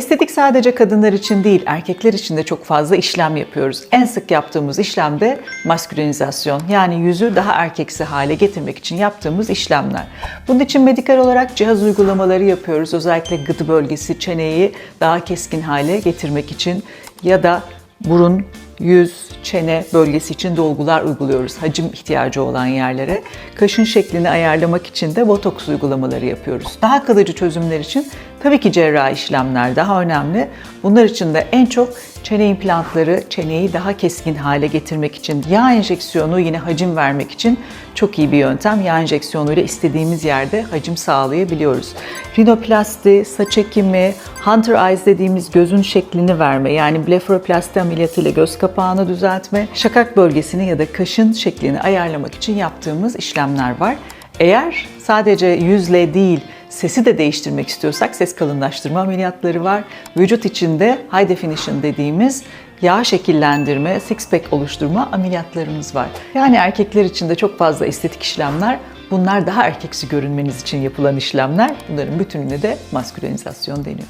Estetik sadece kadınlar için değil, erkekler için de çok fazla işlem yapıyoruz. En sık yaptığımız işlem de maskülenizasyon. Yani yüzü daha erkeksi hale getirmek için yaptığımız işlemler. Bunun için medikal olarak cihaz uygulamaları yapıyoruz. Özellikle gıdı bölgesi, çeneyi daha keskin hale getirmek için ya da burun, yüz, çene bölgesi için dolgular uyguluyoruz hacim ihtiyacı olan yerlere. Kaşın şeklini ayarlamak için de botoks uygulamaları yapıyoruz. Daha kalıcı çözümler için tabii ki cerrahi işlemler daha önemli. Bunlar için de en çok çene implantları, çeneyi daha keskin hale getirmek için, yağ enjeksiyonu yine hacim vermek için çok iyi bir yöntem. Yağ enjeksiyonuyla istediğimiz yerde hacim sağlayabiliyoruz. Rinoplasti, saç ekimi, hunter eyes dediğimiz gözün şeklini verme yani blefaroplasti ameliyatıyla göz kapağını düzeltme, şakak bölgesini ya da kaşın şeklini ayarlamak için yaptığımız işlemler var. Eğer sadece yüzle değil, sesi de değiştirmek istiyorsak ses kalınlaştırma ameliyatları var. Vücut içinde high definition dediğimiz yağ şekillendirme, six pack oluşturma ameliyatlarımız var. Yani erkekler için de çok fazla estetik işlemler. Bunlar daha erkeksi görünmeniz için yapılan işlemler. Bunların bütününe de maskülenizasyon deniyor.